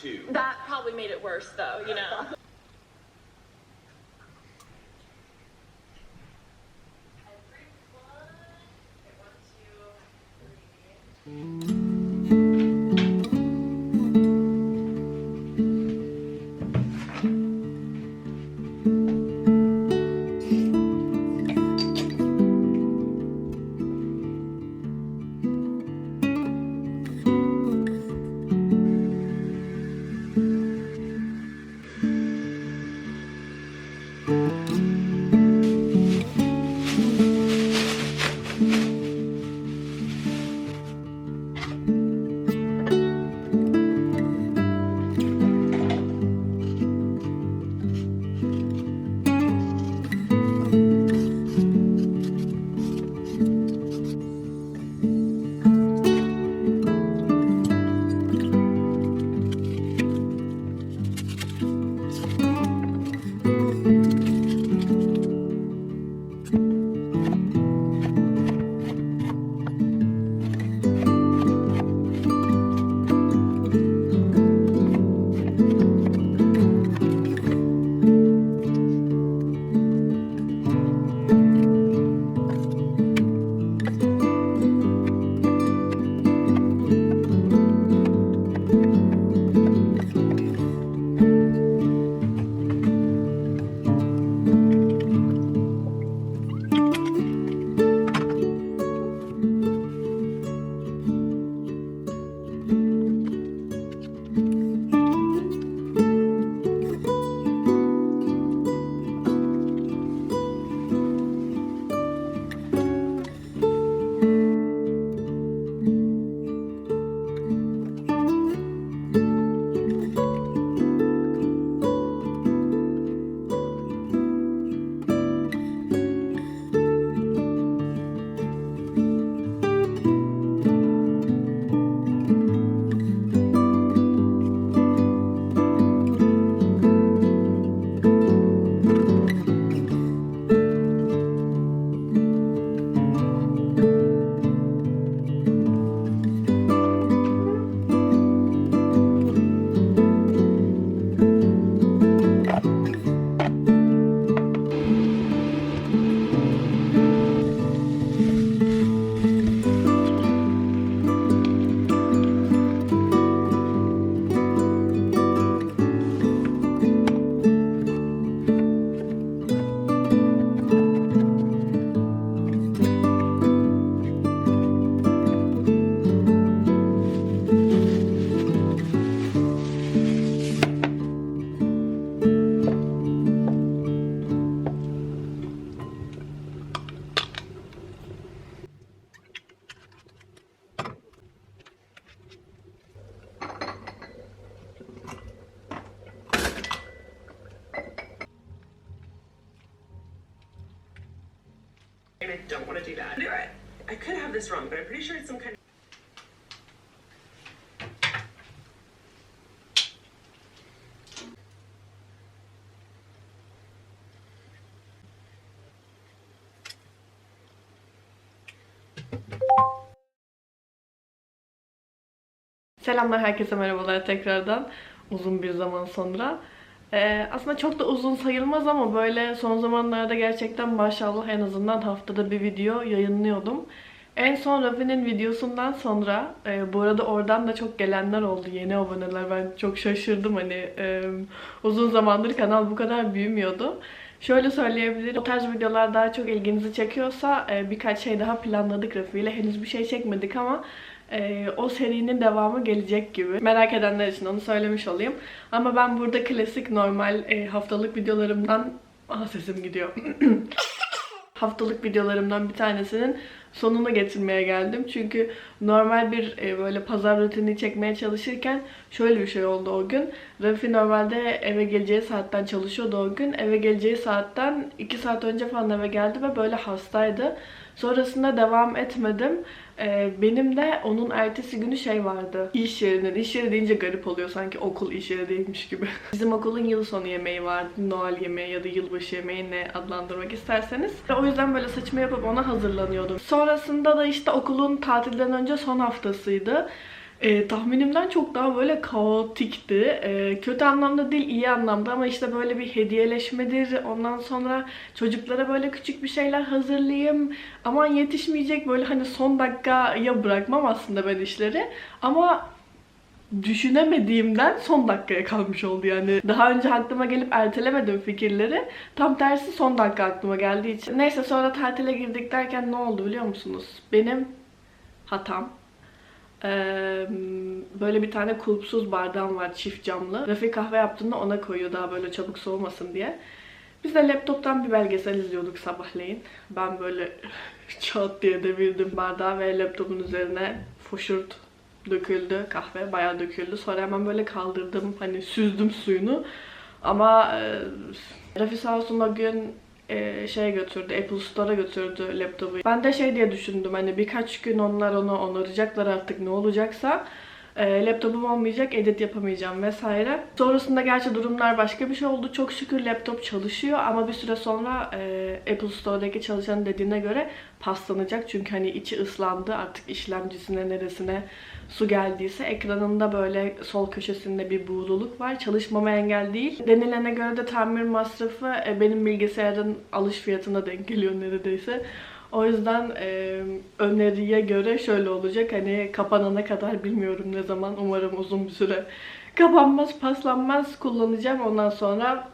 Too. That probably made it worse, though, you know. Selamlar herkese merhabalar tekrardan. Uzun bir zaman sonra. Ee, aslında çok da uzun sayılmaz ama böyle son zamanlarda gerçekten maşallah en azından haftada bir video yayınlıyordum. En son Rafi'nin videosundan sonra, e, bu arada oradan da çok gelenler oldu, yeni aboneler. Ben çok şaşırdım hani e, uzun zamandır kanal bu kadar büyümüyordu. Şöyle söyleyebilirim, o tarz videolar daha çok ilginizi çekiyorsa e, birkaç şey daha planladık Rafi. Henüz bir şey çekmedik ama ee, o serinin devamı gelecek gibi. Merak edenler için onu söylemiş olayım. Ama ben burada klasik normal e, haftalık videolarımdan... Aha sesim gidiyor. haftalık videolarımdan bir tanesinin sonunu getirmeye geldim. Çünkü normal bir e, böyle pazar rutini çekmeye çalışırken şöyle bir şey oldu o gün. Rafi normalde eve geleceği saatten çalışıyordu o gün. Eve geleceği saatten 2 saat önce falan eve geldi ve böyle hastaydı. Sonrasında devam etmedim. Ee, benim de onun ertesi günü şey vardı. İş yerinin, iş yeri deyince garip oluyor sanki okul iş yeri değilmiş gibi. Bizim okulun yıl sonu yemeği vardı. Noel yemeği ya da yılbaşı yemeği ne adlandırmak isterseniz. O yüzden böyle saçımı yapıp ona hazırlanıyordum. Sonrasında da işte okulun tatilden önce son haftasıydı. Ee, tahminimden çok daha böyle kaotikti. Ee, kötü anlamda değil, iyi anlamda ama işte böyle bir hediyeleşmedir. Ondan sonra çocuklara böyle küçük bir şeyler hazırlayayım. Aman yetişmeyecek böyle hani son dakikaya bırakmam aslında ben işleri. Ama düşünemediğimden son dakikaya kalmış oldu yani. Daha önce aklıma gelip ertelemedim fikirleri. Tam tersi son dakika aklıma geldiği için. Neyse sonra tatile girdik derken ne oldu biliyor musunuz? Benim hatam. Böyle bir tane kulpsuz bardağım var çift camlı. Rafi kahve yaptığında ona koyuyor daha böyle çabuk soğumasın diye. Biz de laptoptan bir belgesel izliyorduk sabahleyin. Ben böyle çat diye devirdim bardağı ve laptopun üzerine foşurt döküldü kahve bayağı döküldü. Sonra hemen böyle kaldırdım hani süzdüm suyunu. Ama e, Rafi sağ olsun o gün e, şeye götürdü, Apple Store'a götürdü laptopu. Ben de şey diye düşündüm hani birkaç gün onlar onu onaracaklar artık ne olacaksa. E, laptopum olmayacak, edit yapamayacağım vesaire. Sonrasında gerçi durumlar başka bir şey oldu. Çok şükür laptop çalışıyor ama bir süre sonra e, Apple Store'daki çalışanın dediğine göre paslanacak. Çünkü hani içi ıslandı artık işlemcisine neresine su geldiyse ekranında böyle sol köşesinde bir buğululuk var. Çalışmama engel değil. Denilene göre de tamir masrafı e, benim bilgisayarın alış fiyatına denk geliyor neredeyse. O yüzden e, öneriye göre şöyle olacak. Hani kapanana kadar bilmiyorum ne zaman. Umarım uzun bir süre kapanmaz, paslanmaz kullanacağım. Ondan sonra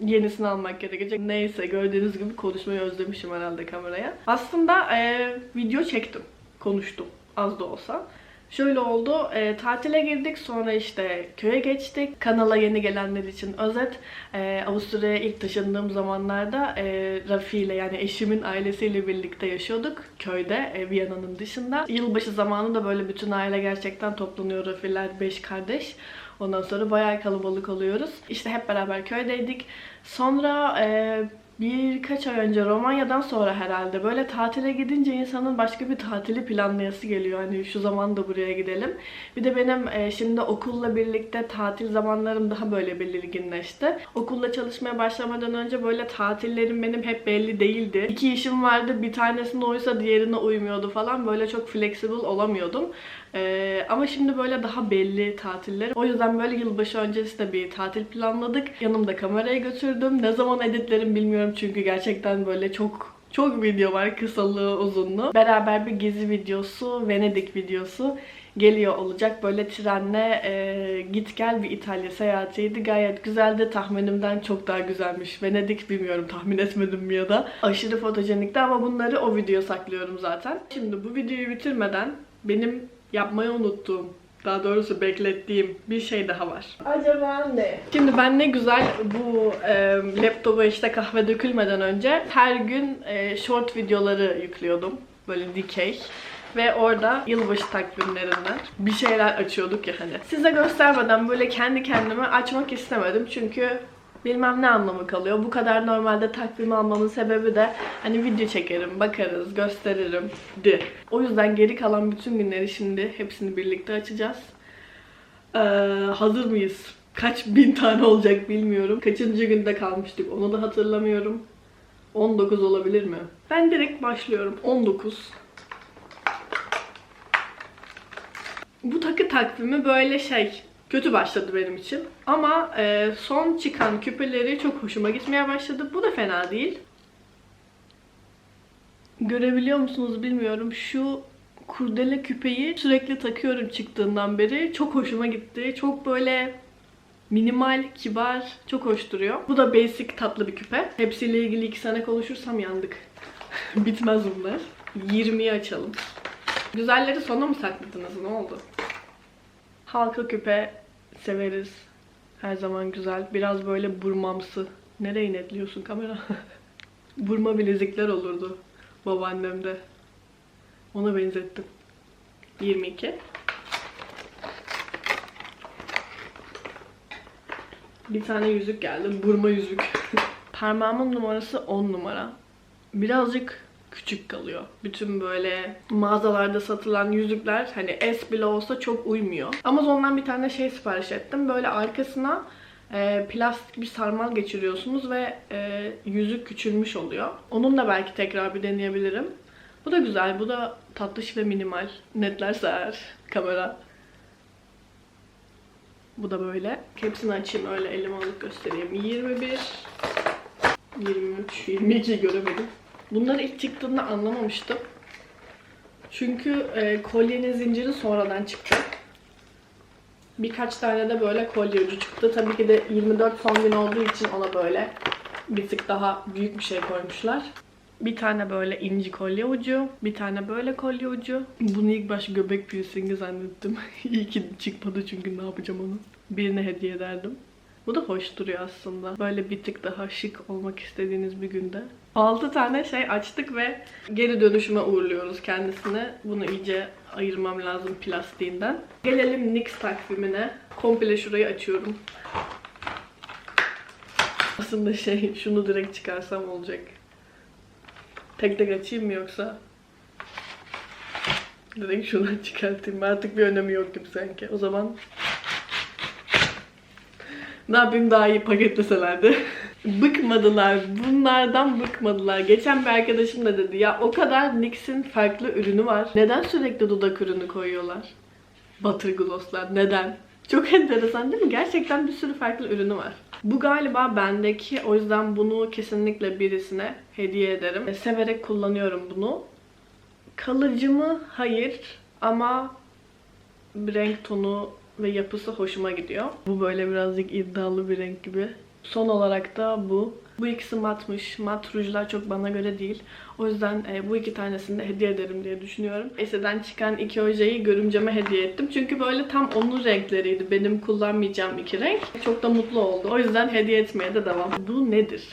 yenisini almak gerekecek. Neyse gördüğünüz gibi konuşmayı özlemişim herhalde kameraya. Aslında e, video çektim. Konuştum az da olsa. Şöyle oldu. e, tatile girdik. Sonra işte köye geçtik. Kanala yeni gelenler için özet. E, Avusturya'ya ilk taşındığım zamanlarda e, Rafi ile yani eşimin ailesiyle birlikte yaşıyorduk. Köyde, e, Viyana'nın dışında. Yılbaşı zamanı da böyle bütün aile gerçekten toplanıyor. Rafiler 5 kardeş. Ondan sonra bayağı kalabalık oluyoruz. İşte hep beraber köydeydik. Sonra e, birkaç ay önce Romanya'dan sonra herhalde böyle tatile gidince insanın başka bir tatili planlayası geliyor. Hani şu zaman da buraya gidelim. Bir de benim e, şimdi okulla birlikte tatil zamanlarım daha böyle belirginleşti. Okulla çalışmaya başlamadan önce böyle tatillerim benim hep belli değildi. İki işim vardı. Bir tanesine uysa diğerine uymuyordu falan. Böyle çok flexible olamıyordum. Ee, ama şimdi böyle daha belli tatiller. O yüzden böyle yılbaşı öncesi de bir tatil planladık. Yanımda kamerayı götürdüm. Ne zaman editlerim bilmiyorum çünkü gerçekten böyle çok çok video var kısalığı uzunluğu. Beraber bir gezi videosu, Venedik videosu geliyor olacak. Böyle trenle e, git gel bir İtalya seyahatiydi. Gayet güzeldi. Tahminimden çok daha güzelmiş. Venedik bilmiyorum tahmin etmedim ya da. Aşırı fotojenikti ama bunları o videoya saklıyorum zaten. Şimdi bu videoyu bitirmeden benim yapmayı unuttuğum daha doğrusu beklettiğim bir şey daha var. Acaba ne? Şimdi ben ne güzel bu e, laptopa işte kahve dökülmeden önce her gün e, short videoları yüklüyordum. Böyle dikey. Ve orada yılbaşı takvimlerinden bir şeyler açıyorduk ya hani. Size göstermeden böyle kendi kendime açmak istemedim. Çünkü bilmem ne anlamı kalıyor. Bu kadar normalde takvim almamın sebebi de hani video çekerim, bakarız, gösteririm di. O yüzden geri kalan bütün günleri şimdi hepsini birlikte açacağız. Ee, hazır mıyız? Kaç bin tane olacak bilmiyorum. Kaçıncı günde kalmıştık onu da hatırlamıyorum. 19 olabilir mi? Ben direkt başlıyorum. 19. Bu takı takvimi böyle şey kötü başladı benim için. Ama e, son çıkan küpeleri çok hoşuma gitmeye başladı. Bu da fena değil. Görebiliyor musunuz bilmiyorum. Şu kurdele küpeyi sürekli takıyorum çıktığından beri. Çok hoşuma gitti. Çok böyle minimal, kibar, çok hoş duruyor. Bu da basic tatlı bir küpe. Hepsiyle ilgili iki sene konuşursam yandık. Bitmez bunlar. 20'yi açalım. Güzelleri sona mı sakladınız? Ne oldu? Halka küpe severiz. Her zaman güzel. Biraz böyle burmamsı. Nereye netliyorsun kamera? Burma bilezikler olurdu babaannemde. Ona benzettim. 22. Bir tane yüzük geldi. Burma yüzük. Parmağımın numarası 10 numara. Birazcık küçük kalıyor. Bütün böyle mağazalarda satılan yüzükler hani S bile olsa çok uymuyor. Amazon'dan bir tane şey sipariş ettim. Böyle arkasına e, plastik bir sarmal geçiriyorsunuz ve e, yüzük küçülmüş oluyor. Onunla belki tekrar bir deneyebilirim. Bu da güzel. Bu da tatlış ve minimal. Netlerse eğer kamera. Bu da böyle. Hepsini açayım öyle elime alıp göstereyim. 21, 23, 22 göremedim. Bunları ilk çıktığında anlamamıştım. Çünkü e, kolyenin zinciri sonradan çıktı. Birkaç tane de böyle kolye ucu çıktı. Tabii ki de 24 son gün olduğu için ona böyle bir tık daha büyük bir şey koymuşlar. Bir tane böyle inci kolye ucu, bir tane böyle kolye ucu. Bunu ilk baş göbek piercingi zannettim. İyi ki çıkmadı çünkü ne yapacağım onu. Birine hediye ederdim. Bu da hoş duruyor aslında. Böyle bir tık daha şık olmak istediğiniz bir günde. 6 tane şey açtık ve geri dönüşüme uğurluyoruz kendisini. Bunu iyice ayırmam lazım plastiğinden. Gelelim NYX takvimine. Komple şurayı açıyorum. Aslında şey şunu direkt çıkarsam olacak. Tek tek açayım mı yoksa? Direkt şuradan çıkartayım. Artık bir önemi yok gibi sanki. O zaman ne yapayım daha iyi paketleselerdi. bıkmadılar. Bunlardan bıkmadılar. Geçen bir arkadaşım da dedi ya o kadar NYX'in farklı ürünü var. Neden sürekli dudak ürünü koyuyorlar? Butter glosslar. Neden? Çok enteresan değil mi? Gerçekten bir sürü farklı ürünü var. Bu galiba bendeki. O yüzden bunu kesinlikle birisine hediye ederim. E, Severek kullanıyorum bunu. Kalıcı mı? Hayır. Ama renk tonu ve yapısı hoşuma gidiyor. Bu böyle birazcık iddialı bir renk gibi. Son olarak da bu. Bu ikisi matmış. Mat rujlar çok bana göre değil. O yüzden e, bu iki tanesini de hediye ederim diye düşünüyorum. Ese'den çıkan iki ojeyi görümceme hediye ettim. Çünkü böyle tam onun renkleriydi. Benim kullanmayacağım iki renk. Çok da mutlu oldu. O yüzden hediye etmeye de devam. Bu nedir?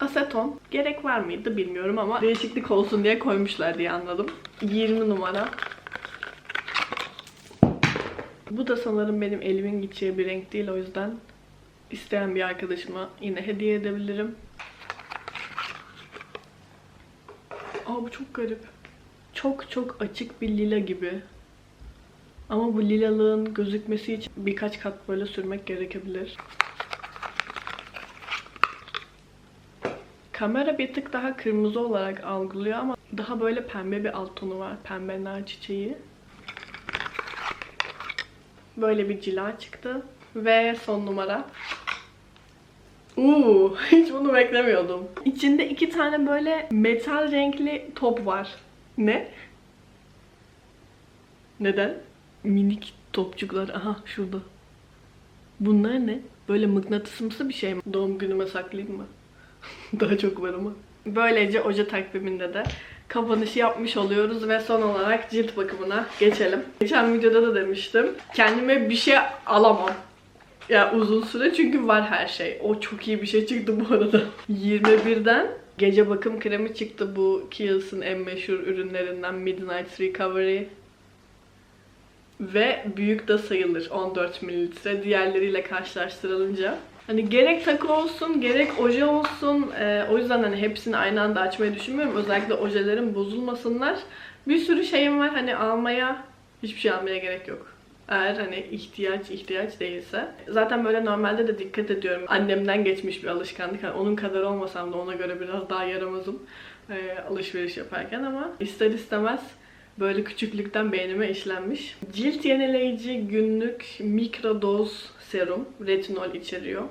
Aseton. Gerek var mıydı bilmiyorum ama değişiklik olsun diye koymuşlar diye anladım. 20 numara. Bu da sanırım benim elimin gideceği bir renk değil o yüzden isteyen bir arkadaşıma yine hediye edebilirim. Aa bu çok garip. Çok çok açık bir lila gibi. Ama bu lilalığın gözükmesi için birkaç kat böyle sürmek gerekebilir. Kamera bir tık daha kırmızı olarak algılıyor ama daha böyle pembe bir alt tonu var. Pembe nar çiçeği. Böyle bir cila çıktı. Ve son numara. Uuu hiç bunu beklemiyordum. İçinde iki tane böyle metal renkli top var. Ne? Neden? Minik topçuklar. Aha şurada. Bunlar ne? Böyle mıknatısımsı bir şey mi? Doğum günüme saklayayım mı? Daha çok var ama. Böylece oje takviminde de kapanışı yapmış oluyoruz ve son olarak cilt bakımına geçelim. Geçen videoda da demiştim. Kendime bir şey alamam. Ya uzun süre çünkü var her şey. O çok iyi bir şey çıktı bu arada. 21'den gece bakım kremi çıktı bu Kiehl's'ın en meşhur ürünlerinden Midnight Recovery. Ve büyük de sayılır 14 mililitre diğerleriyle karşılaştırılınca. Hani gerek takı olsun, gerek oje olsun. Ee, o yüzden hani hepsini aynı anda açmayı düşünmüyorum. Özellikle ojelerin bozulmasınlar. Bir sürü şeyim var hani almaya, hiçbir şey almaya gerek yok. Eğer hani ihtiyaç ihtiyaç değilse. Zaten böyle normalde de dikkat ediyorum. Annemden geçmiş bir alışkanlık. Yani onun kadar olmasam da ona göre biraz daha yaramazım e, alışveriş yaparken ama ister istemez böyle küçüklükten beynime işlenmiş. Cilt yenileyici günlük mikrodoz serum retinol içeriyor.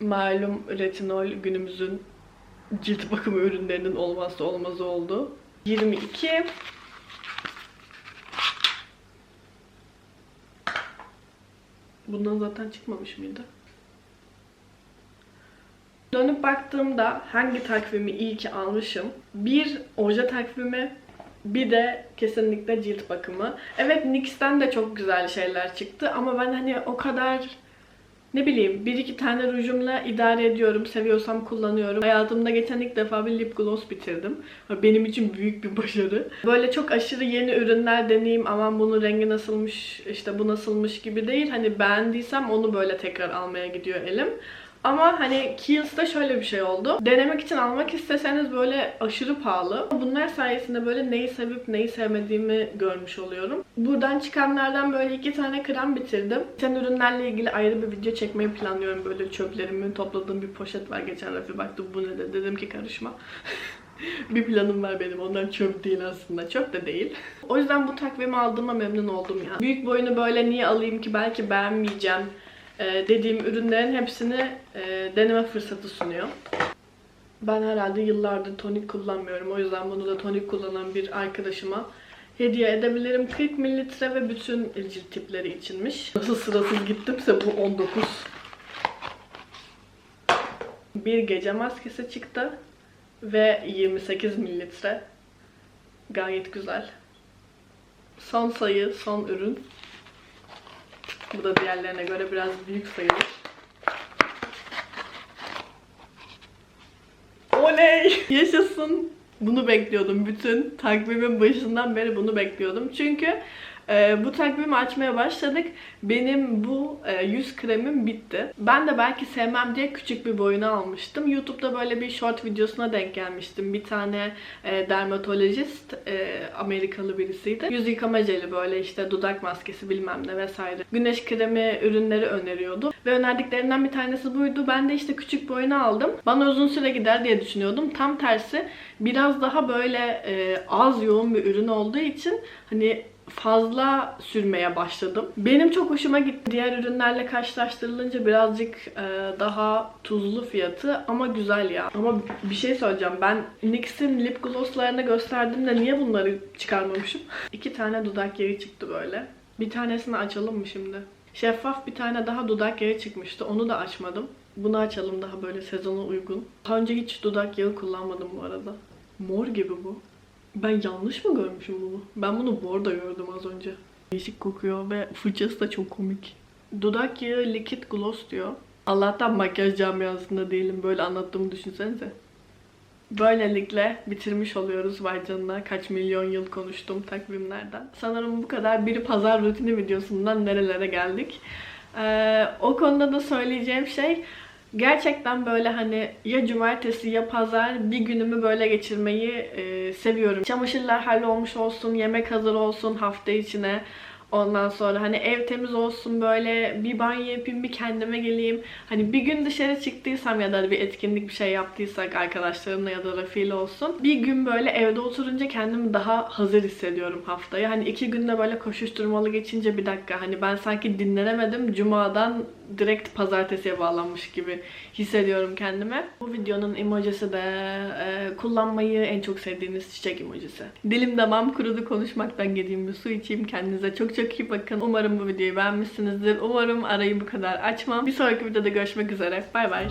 Malum retinol günümüzün cilt bakımı ürünlerinin olmazsa olmazı oldu. 22 Bundan zaten çıkmamış mıydı? Dönüp baktığımda hangi takvimi iyi ki almışım? Bir oje takvimi, bir de kesinlikle cilt bakımı. Evet NYX'ten de çok güzel şeyler çıktı ama ben hani o kadar ne bileyim bir iki tane rujumla idare ediyorum. Seviyorsam kullanıyorum. Hayatımda geçen ilk defa bir lip gloss bitirdim. Benim için büyük bir başarı. Böyle çok aşırı yeni ürünler deneyeyim. Aman bunun rengi nasılmış, işte bu nasılmış gibi değil. Hani beğendiysem onu böyle tekrar almaya gidiyor elim. Ama hani Kiehl's'ta şöyle bir şey oldu. Denemek için almak isteseniz böyle aşırı pahalı. Bunlar sayesinde böyle neyi sevip neyi sevmediğimi görmüş oluyorum. Buradan çıkanlardan böyle iki tane krem bitirdim. Sen ürünlerle ilgili ayrı bir video çekmeyi planlıyorum. Böyle çöplerimi topladığım bir poşet var. Geçen Rafi baktı bu ne de dedim ki karışma. bir planım var benim. Onlar çöp değil aslında. Çöp de değil. O yüzden bu takvimi aldığıma memnun oldum ya. Büyük boyunu böyle niye alayım ki belki beğenmeyeceğim dediğim ürünlerin hepsini e, deneme fırsatı sunuyor. Ben herhalde yıllardır tonik kullanmıyorum. O yüzden bunu da tonik kullanan bir arkadaşıma hediye edebilirim. 40 mililitre ve bütün cilt tipleri içinmiş. Nasıl sırasız gittimse bu 19. Bir gece maskesi çıktı ve 28 mililitre. Gayet güzel. Son sayı, son ürün. Bu da diğerlerine göre biraz büyük sayılır. Oley! Yaşasın! Bunu bekliyordum. Bütün takvimin başından beri bunu bekliyordum. Çünkü e, bu takvimi açmaya başladık. Benim bu e, yüz kremim bitti. Ben de belki sevmem diye küçük bir boyunu almıştım. YouTube'da böyle bir short videosuna denk gelmiştim. Bir tane e, dermatolojist, e, Amerikalı birisiydi. Yüz yıkama jeli böyle işte dudak maskesi bilmem ne vesaire. Güneş kremi ürünleri öneriyordu. Ve önerdiklerinden bir tanesi buydu. Ben de işte küçük boyunu aldım. Bana uzun süre gider diye düşünüyordum. Tam tersi biraz daha böyle e, az yoğun bir ürün olduğu için hani fazla sürmeye başladım. Benim çok hoşuma gitti. Diğer ürünlerle karşılaştırılınca birazcık e, daha tuzlu fiyatı ama güzel ya. Ama bir şey söyleyeceğim. Ben NYX'in lip glosslarını gösterdiğimde niye bunları çıkarmamışım? İki tane dudak yeri çıktı böyle. Bir tanesini açalım mı şimdi? Şeffaf bir tane daha dudak yağı çıkmıştı. Onu da açmadım. Bunu açalım daha böyle sezona uygun. Daha önce hiç dudak yağı kullanmadım bu arada. Mor gibi bu. Ben yanlış mı görmüşüm bunu? Ben bunu bordo gördüm az önce. Değişik kokuyor ve fırçası da çok komik. Dudak yağı liquid gloss diyor. Allah'tan makyaj camiasında değilim. Böyle anlattığımı düşünsenize. Böylelikle bitirmiş oluyoruz vay canına. Kaç milyon yıl konuştuğum takvimlerden. Sanırım bu kadar bir pazar rutini videosundan nerelere geldik. Ee, o konuda da söyleyeceğim şey gerçekten böyle hani ya cumartesi ya pazar bir günümü böyle geçirmeyi e, seviyorum. Çamaşırlar hallolmuş olsun, yemek hazır olsun hafta içine. Ondan sonra hani ev temiz olsun böyle bir banyo yapayım bir kendime geleyim. Hani bir gün dışarı çıktıysam ya da bir etkinlik bir şey yaptıysak arkadaşlarımla ya da Rafi'yle olsun. Bir gün böyle evde oturunca kendimi daha hazır hissediyorum haftaya. Hani iki günde böyle koşuşturmalı geçince bir dakika hani ben sanki dinlenemedim. Cuma'dan direkt pazartesiye bağlanmış gibi hissediyorum kendime. Bu videonun emojisi de e, kullanmayı en çok sevdiğiniz çiçek emojisi. Dilim damağım kurudu konuşmaktan gideyim bir su içeyim. Kendinize çok çok iyi bakın. Umarım bu videoyu beğenmişsinizdir. Umarım arayı bu kadar açmam. Bir sonraki videoda görüşmek üzere. Bay bay.